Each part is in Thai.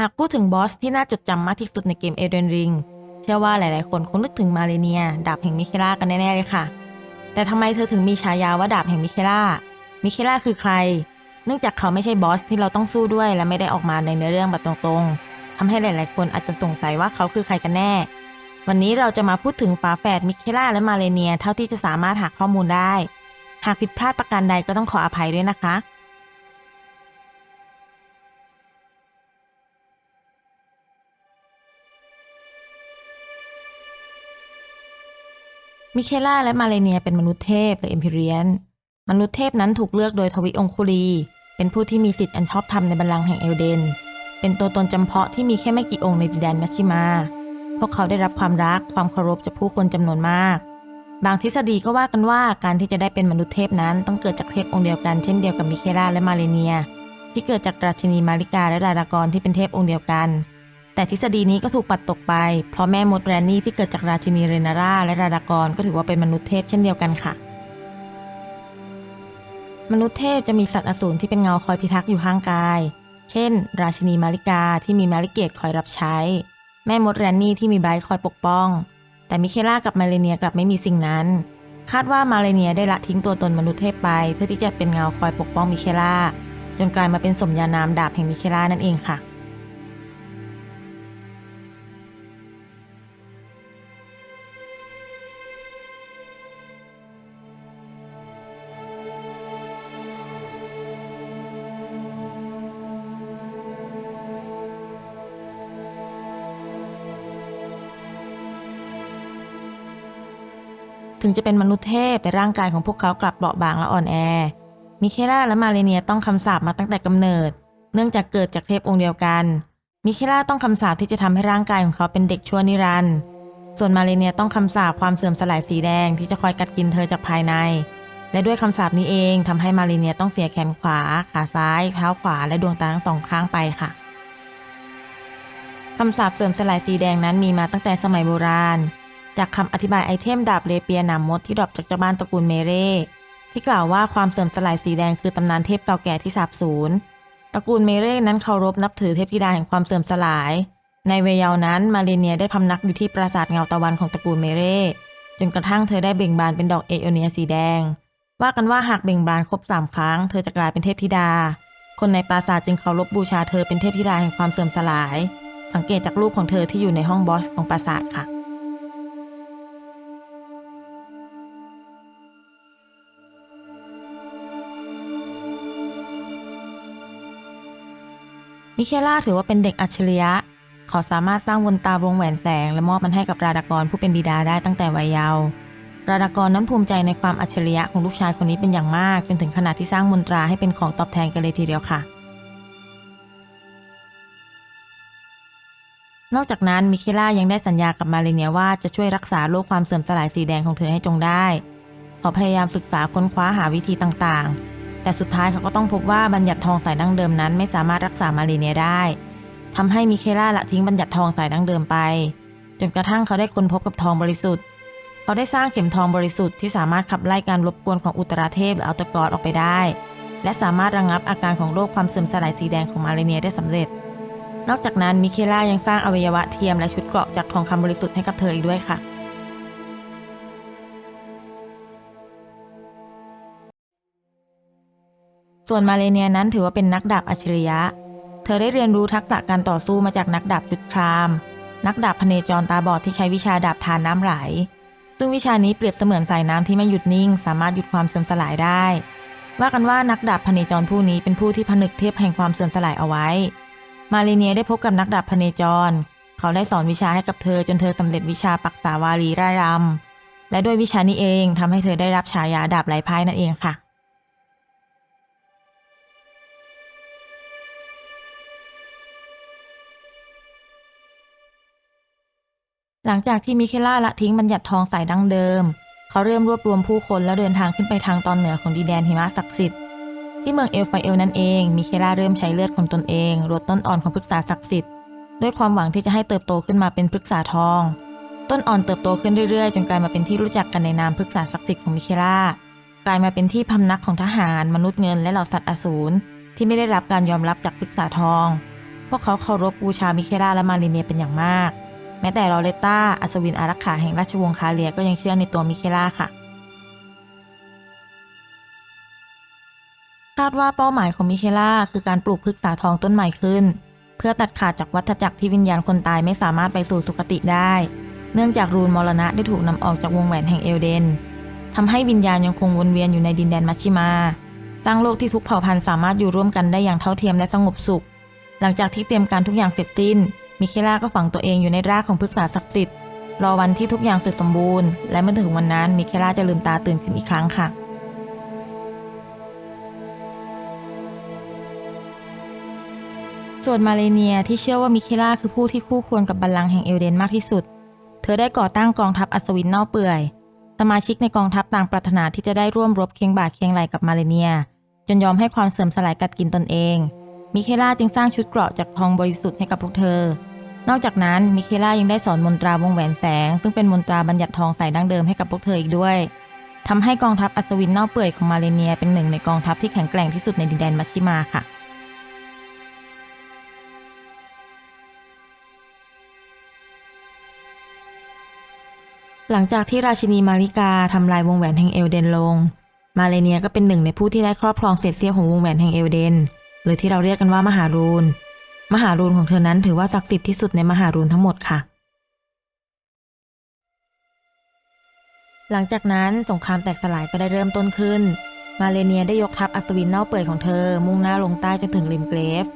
หากพูดถึงบอสที่น่าจดจำมากที่สุดในเกมเอเดนริงเชื่อว่าหลายๆ คนคงนึกถึงมาเลเนีย ดาบแห่งมิเคล่ากันแน่ ๆ เลยค่ะ แต่ทำไมเธอถึงมีฉายาว่าดาบแห่งมิเคล่ามิเคล่าคือใคร เนื่องจากเขาไม่ใช่บอสที่เราต้องสู้ด้วยและไม่ได้ออกมาในเนื้อเรื่องแบบตรงๆทำให้หลาย ๆ คนอาจจะสงสัยว่าเขาคือใครกันแน่ วันนี้เราจะมาพูดถึงฝาแฝดมิเคล่าและมาเลเนีย เท่าที่จะสามารถหาข้อมูลได้ หากผิดพลาดประการใดก็ต้องขออภัยด้วยนะคะ มิเคล่าและมาเลเนียเป็นมนุษย์เทพหรือเอ็มพิเรียน มนุษย์เทพนั้นถูกเลือกโดยทวิองคุลี เป็นผู้ที่มีสิทธิ์อันชอบธรรมในบัลลังก์แห่งเอลเดน เป็นตัวตนจำเพาะที่มีแค่ไม่กี่องค์ในดินแดนมัชชิมา พวกเขาได้รับความรักความเคารพจากผู้คนจำนวนมาก บางทฤษฎีก็ว่ากันว่าการที่จะได้เป็นมนุษย์เทพนั้นต้องเกิดจากเทพองค์เดียวกันเช่นเดียวกับมิเคล่าและมาเลเนีย ที่เกิดจากราชินีมาริกาและดารากรที่เป็นเทพองค์เดียวกัน แต่ทฤษฎีนี้ก็ถูกปัดตกไป เพราะแม่มดแรนนี่ที่เกิดจากราชินีเรนาร่าและราดากรก็ถือว่าเป็นมนุษย์เทพเช่นเดียวกันค่ะ มนุษย์เทพจะมีสัตว์อสูรที่เป็นเงาคอยพิทักษ์อยู่ข้างกาย เช่น ราชินีมาริกาที่มีมาริเกตคอยรับใช้ แม่มดแรนนี่ที่มีไบรท์คอยปกป้อง แต่มิเคล่ากับมาเลเนียกลับไม่มีสิ่งนั้น คาดว่ามาเลเนียได้ละทิ้งตัวตนมนุษย์เทพไป เพื่อที่จะเป็นเงาคอยปกป้องมิเคล่าจนกลายมาเป็นสมญานามดาบแห่งมิเคล่านั่นเองค่ะ ถึงจะเป็นมนุษย์เทพแต่ร่างกายของพวกเขากลับเบาบางและอ่อนแอ มิเคล่าและมาเลเนียต้องคำสาปมาตั้งแต่กำเนิด เนื่องจากเกิดจากเทพองค์เดียวกัน มิเคล่าต้องคำสาปที่จะทำให้ร่างกายของเขาเป็นเด็กชั่วนิรันดร์ส่วนมาเลเนียต้องคำสาปความเสื่อมสลายสีแดงที่จะคอยกัดกินเธอจากภายใน และด้วยคำสาปนี้เองทำให้มาเลเนียต้องเสียแขนขวา ขาซ้าย เท้าขวา และดวงตาทั้งสองข้างไปค่ะคำสาปเสื่อมสลายสีแดงนั้นมีมาตั้งแต่สมัยโบราณ จากคำอธิบายไอเทมดาบเลเปียหนามมดที่ดรอปจากเจ้าบ้านตระกูลเมเร่ที่กล่าวว่าความเสื่อมสลายสีแดงคือตำนานเทพเก่าแก่ที่สาบสูญตระกูลเมเร่นั้นเคารพนับถือเทพธิดาแห่งความเสื่อมสลาย ในเวลานั้นมาเลเนียได้พำนักอยู่ที่ปราสาทเงาตะวันของตระกูลเมเร่จนกระทั่งเธอได้เบ่งบานเป็นดอกเอโอเนียสีแดง ว่ากันว่าหากเบ่งบานครบสามครั้ง เธอจะกลายเป็นเทพธิดา คนในปราสาทจึงเคารพบูชาเธอเป็นเทพธิดาแห่งความเสื่อมสลาย สังเกตจากรูปของเธอที่อยู่ในห้องบอสของปราสาทค่ะ มิเคล่าถือว่าเป็นเด็กอัจฉริยะ เขาสามารถสร้างวนตาวงแหวนแสงและมอบมันให้กับราดากรผู้เป็นบิดาได้ตั้งแต่วัยเยาว์ราดากรนั้นภูมิใจในความอัจฉริยะของลูกชายคนนี้เป็นอย่างมาก จนถึงขนาดที่สร้างมนตราให้เป็นของตอบแทนกันเลยทีเดียวค่ะ นอกจากนั้นมิเคล่ายังได้สัญญากับมาเลเนียว่าจะช่วยรักษาโรคความเสื่อมสลายสีแดงของเธอให้จงได้ เขาพยายามศึกษาค้นคว้าหาวิธีต่างๆ แต่สุดท้ายเขาก็ต้องพบว่าบัญญัติทองสายดั้งเดิมนั้น ไม่สามารถรักษามาเลเนียได้ทำให้มิเคล่าละทิ้งบัญญัติทองสายดั้งเดิมไป จนกระทั่งเขาได้ค้นพบกับทองบริสุทธิ์ เขาได้สร้างเข็มทองบริสุทธิ์ที่สามารถขับไล่การรบกวนของอุตราเทพหรืออัลตกอร์ออกไปได้ และสามารถระงงับอาการของโรคความเสื่อมสลายสีแดงของมาเลเนียได้สำเร็จ นอกจากนั้นมิเคล่ายังสร้างอวัยวะเทียมและชุดเกราะจากทองคำบริสุทธิ์ให้กับเธออีกด้วยค่ะ ส่วนมาเลเนียนั้นถือว่าเป็นนักดาบอัจฉริยะ เธอได้เรียนรู้ทักษะการต่อสู้มาจากนักดาบจุดคราม นักดาบพเนจรตาบอดที่ใช้วิชาดาบทานน้ำไหล ซึ่งวิชานี้เปรียบเสมือนสายน้ำที่ไม่หยุดนิ่ง สามารถหยุดความเสื่อมสลายได้ ว่ากันว่านักดาบพเนจรผู้นี้เป็นผู้ที่ผนึกเทพแห่งความเสื่อมสลายเอาไว้ มาเลเนียได้พบกับนักดาบพเนจร เขาได้สอนวิชาให้กับเธอจนเธอสำเร็จวิชาปักษาวารีร่ายรำและด้วยวิชานี้เองทำให้เธอได้รับฉายาดาบไหลพายนั่นเองค่ะ หลังจากที่มิเคล่าละทิ้งบัญญัติทองสายดั้งเดิม เขาเริ่มรวบรวมผู้คนแล้วเดินทางขึ้นไปทางตอนเหนือของดินแดนหิมะศักดิ์สิทธิ์ที่เมืองเอลไฟเอลนั่นเองมิเคล่าเริ่มใช้เลือดของตนเองรดต้นอ่อนของพฤกษาศักดิ์สิทธิ์ด้วยความหวังที่จะให้เติบโตขึ้นมาเป็นพฤกษาทอง ต้นอ่อนเติบโตขึ้นเรื่อยๆ จนกลายมาเป็นที่รู้จักกันในนามพฤกษาศักดิ์สิทธิ์ของมิเคล่ากลายมาเป็นที่พำนักของทหาร มนุษย์เงินและเหล่าสัตว์อสูรที่ไม่ได้รับการยอมรับจากพฤกษาทอง พวกเขาเคารพบูชามิเคล่าและมาเลเนียเป็นอย่างมาก แม้แต่ลอเรตตาอัศวินอารักขาแห่งราชวงศ์คาเลียก็ยังเชื่อในตัวมิเคล่าค่ะ คาดว่าเป้าหมายของมิเคล่าคือการปลูกพฤกษาทองต้นใหม่ขึ้น เพื่อตัดขาดจากวัฏจักรที่วิญญาณคนตายไม่สามารถไปสู่สุคติได้ เนื่องจากรูนมรณะได้ถูกนำออกจากวงแหวนแห่งเอลเดนทำให้วิญญาณยังคงวนเวียนอยู่ในดินแดนมัชชิมาสร้างโลกที่ทุกเผ่าพันธุ์สามารถอยู่ร่วมกันได้อย่างเท่าเทียมและสงบสุข หลังจากที่เตรียมการทุกอย่างเสร็จสิ้น มิเคล่าก็ฝังตัวเองอยู่ในรากของพฤกษาศักดิ์สิทธิ์ รอวันที่ทุกอย่างเสร็จสมบูรณ์ และเมื่อถึงวันนั้นมิเคล่าจะลืมตาตื่นขึ้นอีกครั้งค่ะส่วนมาเลเนียที่เชื่อว่ามิเคล่าคือผู้ที่คู่ควรกับบัลลังก์แห่งเอลเดนมากที่สุด เธอได้ก่อตั้งกองทัพอัศวินเน่าเปื่อย สมาชิกในกองทัพต่างปรารถนาที่จะได้ร่วมรบเคียงบ่าเคียงไหลกับมาเลเนีย จนยอมให้ความเสื่อมสลายกัดกินตนเอง มิเคล่าจึงสร้างชุดเกราะจากทองบริสุทธิ์ให้กับพวกเธอ นอกจากนั้นมิเคล่ายังได้สอนมนตราวงแหวนแสง ซึ่งเป็นมนตราบัญญัติทองใสดั้งเดิมให้กับพวกเธออีกด้วยทำให้กองทัพอัศวินเน่าเปื่อยของมาเลเนียเป็นหนึ่งในกองทัพที่แข็งแกร่งที่สุดในดินแดนมัชชิมาค่ะหลังจากที่ราชินีมาริกาทำลายวงแหวนแห่งเอลเดนลง มาเลเนียก็เป็นหนึ่งในผู้ที่ได้ครอบครองเศษเสี้ยวของวงแหวนแห่งเอลเดน หรือที่เราเรียกกันว่ามหารูน มหารูนของเธอนั้นถือว่าศักดิ์สิทธิ์ที่สุดในมหารูนทั้งหมดค่ะ หลังจากนั้นสงครามแตกสลายก็ได้เริ่มต้นขึ้น มาเลเนียได้ยกทัพอัศวินเน่าเปื่อยของเธอ มุ่งหน้าลงใต้จนถึงริมเกรฟ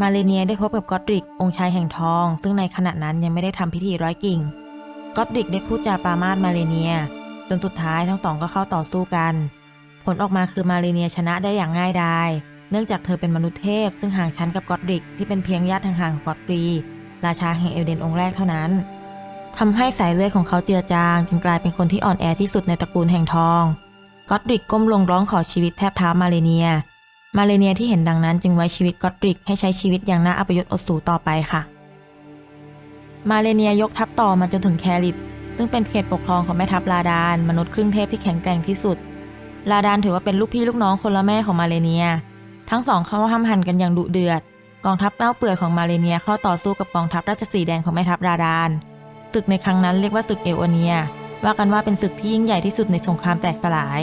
มาเลเนียได้พบกับกอตริก องค์ชายแห่งทอง ซึ่งในขณะนั้นยังไม่ได้ทำพิธีร้อยกิ่งก็อตริกได้พูดจาปรามาสมาเลเนีย จนสุดท้ายทั้งสองก็เข้าต่อสู้กัน ผลออกมาคือมาเลเนียชนะได้อย่างง่ายดาย เนื่องจากเธอเป็นมนุษย์เทพ ซึ่งห่างชั้นกับก็อตริกที่เป็นเพียงญาติห่างๆของก็อตฟรีราชาแห่งเอลเดนองค์แรกเท่านั้นทำให้สายเลือดของเขาเจือจางจึงกลายเป็นคนที่อ่อนแอที่สุดในตระกูลแห่งทองก็อตริกก้มลงร้องขอชีวิตแทบเท้ามาเลเนีย มาเลเนียที่เห็นดังนั้นจึงไว้ชีวิตก็อตริกให้ใช้ชีวิตอย่างน่าอัปยศอดสูต่อไปค่ะ มาเลเนียยกทัพต่อมาจนถึงแคริตซึ่งเป็นเขตปกครองของแม่ทัพลาดาน มนุษย์ครึ่งเทพที่แข็งแกร่งที่สุด ลาดานถือว่าเป็นลูกพี่ลูกน้องคนละแม่ของมาเลเนีย ทั้งสองเข้าห้ามหันกันอย่างดุเดือด กองทัพเต้าเปื่อยของมาเลเนียเข้าต่อสู้กับกองทัพราชสีแดงของแม่ทัพลาดานศึกในครั้งนั้นเรียกว่าศึกเอโอเนีย ว่ากันว่าเป็นศึกที่ยิ่งใหญ่ที่สุดในสงครามแตกสลาย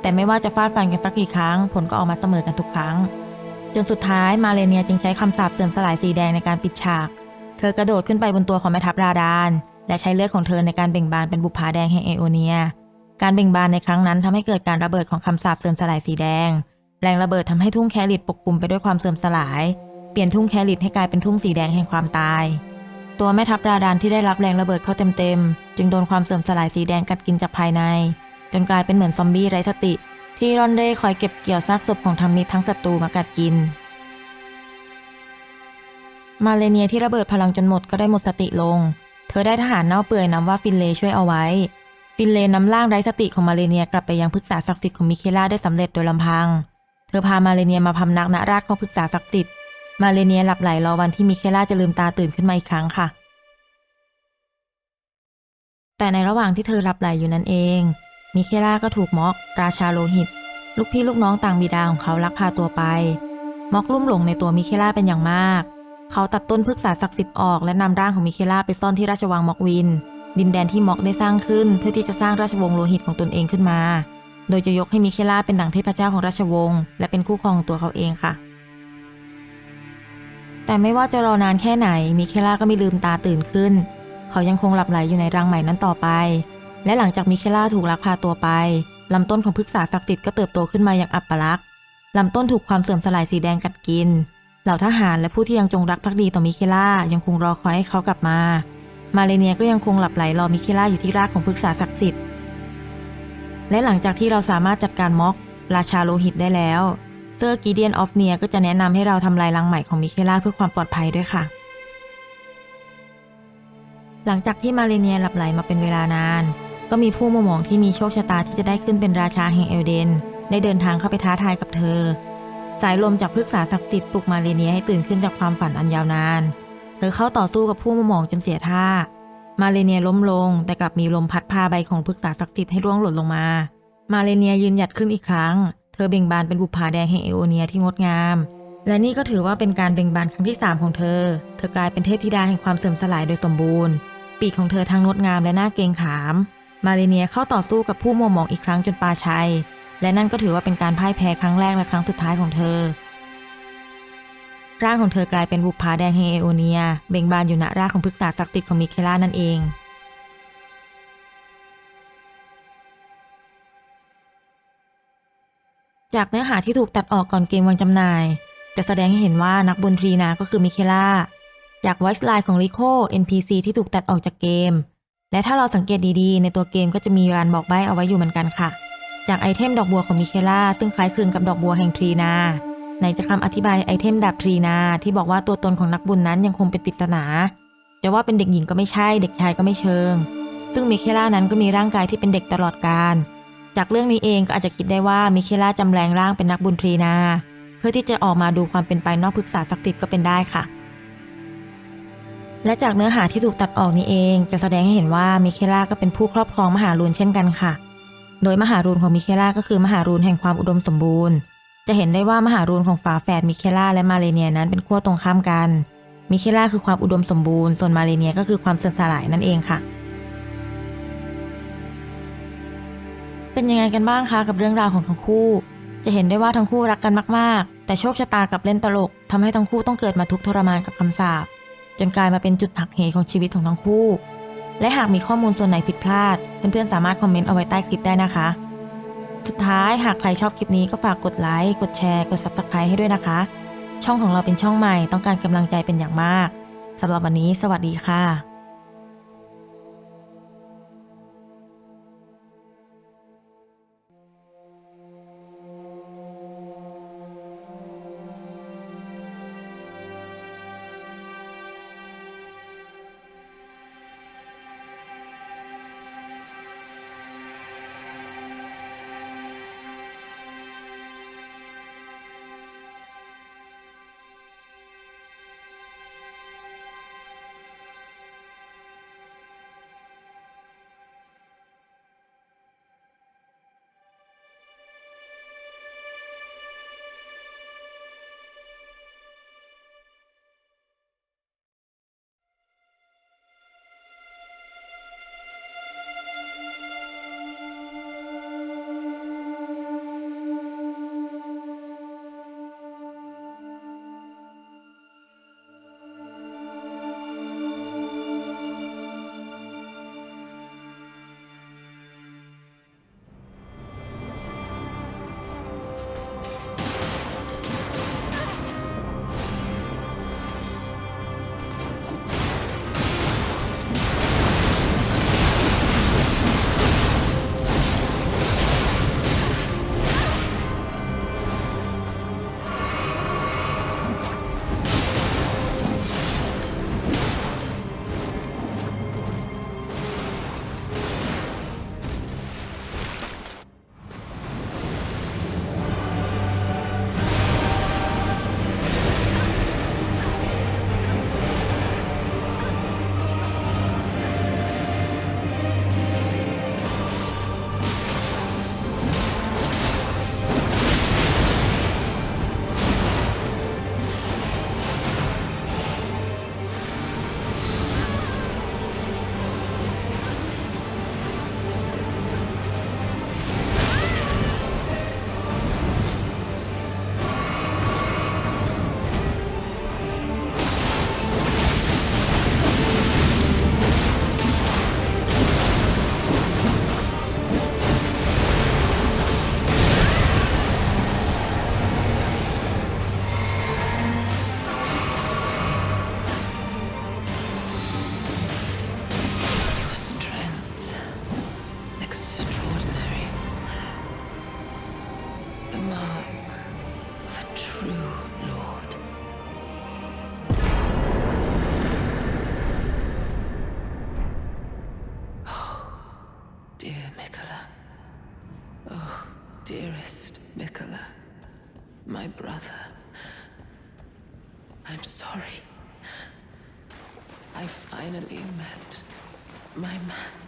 แต่ไม่ว่าจะฟาดฟันกันสักกี่ครั้ง ผลก็ออกมาเสมอกันทุกครั้ง จนสุดท้ายมาเลเนียจึงใช้คำสาปเสื่อมสลายสีแดงในการปิดฉาก เธอกระโดดขึ้นไปบนตัวของแม่ทัพราดานและใช้เลือดของเธอในการเบ่งบานเป็นบุปผาแดงแห่งเอโอเนีย การเบ่งบานในครั้งนั้นทำให้เกิดการระเบิดของคำสาปเสื่อมสลายสีแดง แรงระเบิดทำให้ทุ่งแคริตปกคลุมไปด้วยความเสื่อมสลาย เปลี่ยนทุ่งแคริตให้กลายเป็นทุ่งสีแดงแห่งความตาย ตัวแม่ทัพราดานที่ได้รับแรงระเบิดเข้าเต็มๆ จึงโดนความเสื่อมสลายสีแดงกัดกินจากภายใน จนกลายเป็นเหมือนซอมบี้ไร้สติ ที่ร่อนเร่คอยเก็บเกี่ยวซากศพของทั้งมิตรทั้งศัตรูมากัดกิน มาเลเนียที่ระเบิดพลังจนหมดก็ได้หมดสติลง เธอได้ทหารเน่าเปื่อยนำว่าฟินเลย์ช่วยเอาไว้ ฟินเลย์นำร่างไร้สติของมาเลเนียกลับไปยังพฤกษาศักดิ์สิทธิ์ของมิเคล่าได้สำเร็จโดยลำพัง อพามาเลเนียมาพำนักณราชข้อพฤกษาศักดิ์สิทธิ์ มาเลเนียหลับไหลรอวันที่มิเคล่าจะลืมตาตื่นขึ้นมาอีกครั้งค่ะ แต่ในระหว่างที่เธอหลับไหลอยู่นั่นเอง มิเคล่าก็ถูกม็อก ราชาโลหิต ลูกพี่ลูกน้องต่างบิดาของเขาลักพาตัวไปม็อกลุ่มหลงในตัวมิเคล่าเป็นอย่างมาก เขาตัดต้นพฤกษาศักดิ์สิทธิ์ออกและนำร่างของมิเคล่าไปซ่อนที่ราชวังม็อกวิน ดินแดนที่ม็อกได้สร้างขึ้น เพื่อที่จะสร้างราชวงศ์โลหิตของตนเองขึ้นมา โดยจะยกให้มิเคล่าเป็นดั่งเทพเจ้าของราชวงศ์และเป็นคู่ครองตัวเขาเองค่ะ แต่ไม่ว่าจะรอนานแค่ไหนมิเคล่าก็ไม่ลืมตาตื่นขึ้น เขายังคงหลับไหลอยู่ในรังใหม่นั้นต่อไป และหลังจากมิเคล่าถูกลักพาตัวไปลำต้นของพฤกษาศักดิ์สิทธิ์ก็เติบโตขึ้นมาอย่างอัปลักษณ์ลำต้นถูกความเสื่อมสลายสีแดงกัดกิน เหล่าทหารและผู้ที่ยังจงรักภักดีต่อมิเคล่ายังคงรอคอยให้เขากลับมา มาเลเนียก็ยังคงหลับไหลรอมิเคล่าอยู่ที่รากของพฤกษาศักดิ์สิทธิ์ และหลังจากที่เราสามารถจัดการม็อกราชาโลหิตได้แล้ว เซอร์กิเดียนออฟเนียก็จะแนะนำให้เราทำลายรังใหม่ของมิเคล่าเพื่อความปลอดภัยด้วยค่ะ หลังจากที่มาเลเนียหลับไหลมาเป็นเวลานาน ก็มีผู้มุมมองที่มีโชคชะตาที่จะได้ขึ้นเป็นราชาแห่งเอลเดน ได้เดินทางเข้าไปท้าทายกับเธอ สายลมจากพฤกษาศักดิ์สิทธิ์ปลุกมาเลเนียให้ตื่นขึ้นจากความฝันอันยาวนาน เธอเข้าต่อสู้กับผู้มุมมองจนเสียท่า มาเลเนียล้มลง แต่กลับมีลมพัดพาใบของพฤกษาศักดิ์สิทธิ์ให้ร่วงหล่นลงมา มาเลเนียยืนหยัดขึ้นอีกครั้ง เธอเบ่งบานเป็นบุปผาแดงแห่งเอโอเนียที่งดงาม และนี่ก็ถือว่าเป็นการเบ่งบานครั้งที่ 3 ของเธอ เธอกลายเป็นเทพธิดาแห่งความเสื่อมสลายโดยสมบูรณ์ ปีกของเธอทั้งงดงามและน่าเกรงขาม มาเลเนียเข้าต่อสู้กับผู้มัวหมองอีกครั้งจนปาชัย และนั่นก็ถือว่าเป็นการพ่ายแพ้ครั้งแรกและครั้งสุดท้ายของเธอ ร่างของเธอกลายเป็นบุปผาแดงแห่งเอโอเนีย เบ่งบานอยู่ณรากของพฤกษาศักดิ์สิทธิ์ของมิเคล่านั่นเองจากเนื้อหาที่ถูกตัดออกก่อนเกมวางจำหน่าย จะแสดงให้เห็นว่านักบุญทรีนาก็คือมิเคล่า จาก voice line ของริโค NPC ที่ถูกตัดออกจากเกม และถ้าเราสังเกตดีๆ ในตัวเกมก็จะมีการบอกใบ้เอาไว้อยู่เหมือนกันค่ะ จากไอเทมดอกบัวของมิเคล่าซึ่งคล้ายคลึงกับดอกบัวแห่งทรีนา ในจะคำอธิบายไอเทมดาบทรีนาที่บอกว่าตัวตนของนักบุญนั้นยังคงเป็นปริศนา จะว่าเป็นเด็กหญิงก็ไม่ใช่ เด็กชายก็ไม่เชิง ซึ่งมิเคล่านั้นก็มีร่างกายที่เป็นเด็กตลอดกาลจากเรื่องนี้เองก็อาจจะคิดได้ว่ามิเคล่าจำแรงร่างเป็นนักบุญทรีนา เพื่อที่จะออกมาดูความเป็นไปนอกพฤกษาศักดิ์สิทธิ์ก็เป็นได้ค่ะ และจากเนื้อหาที่ถูกตัดออกนี้เอง จะแสดงให้เห็นว่ามิเคล่าก็เป็นผู้ครอบครองมหารูนเช่นกันค่ะ โดยมหารูนของมิเคล่าก็คือมหารูนแห่งความอุดมสมบูรณ์ จะเห็นได้ว่ามหารูนของฝาแฝดมิเคล่าและมาเลเนียนั้นเป็นขั้วตรงข้ามกัน มิเคล่าคือความอุดมสมบูรณ์ ส่วนมาเลเนียก็คือความเสื่อมสลายนั่นเองค่ะ เป็นยังไงกันบ้างคะกับเรื่องราวของทั้งคู่ จะเห็นได้ว่าทั้งคู่รักกันมากๆ แต่โชคชะตากับเล่นตลกทำให้ทั้งคู่ต้องเกิดมาทุกทรมานกับคำสาปจนกลายมาเป็นจุดหักเหของชีวิตของทั้งคู่ และหากมีข้อมูลส่วนไหนผิดพลาด เพื่อนๆสามารถคอมเมนต์เอาไว้ใต้คลิปได้นะคะ สุดท้ายหากใครชอบคลิปนี้ก็ฝากกดไลค์ กดแชร์ กด Subscribe ให้ด้วยนะคะ ช่องของเราเป็นช่องใหม่ต้องการกำลังใจเป็นอย่างมากสำหรับวันนี้ สวัสดีค่ะ The mark of a true lord. Oh, dear Mikola. Oh, dearest Mikola. My brother. I'm sorry. I finally met my man.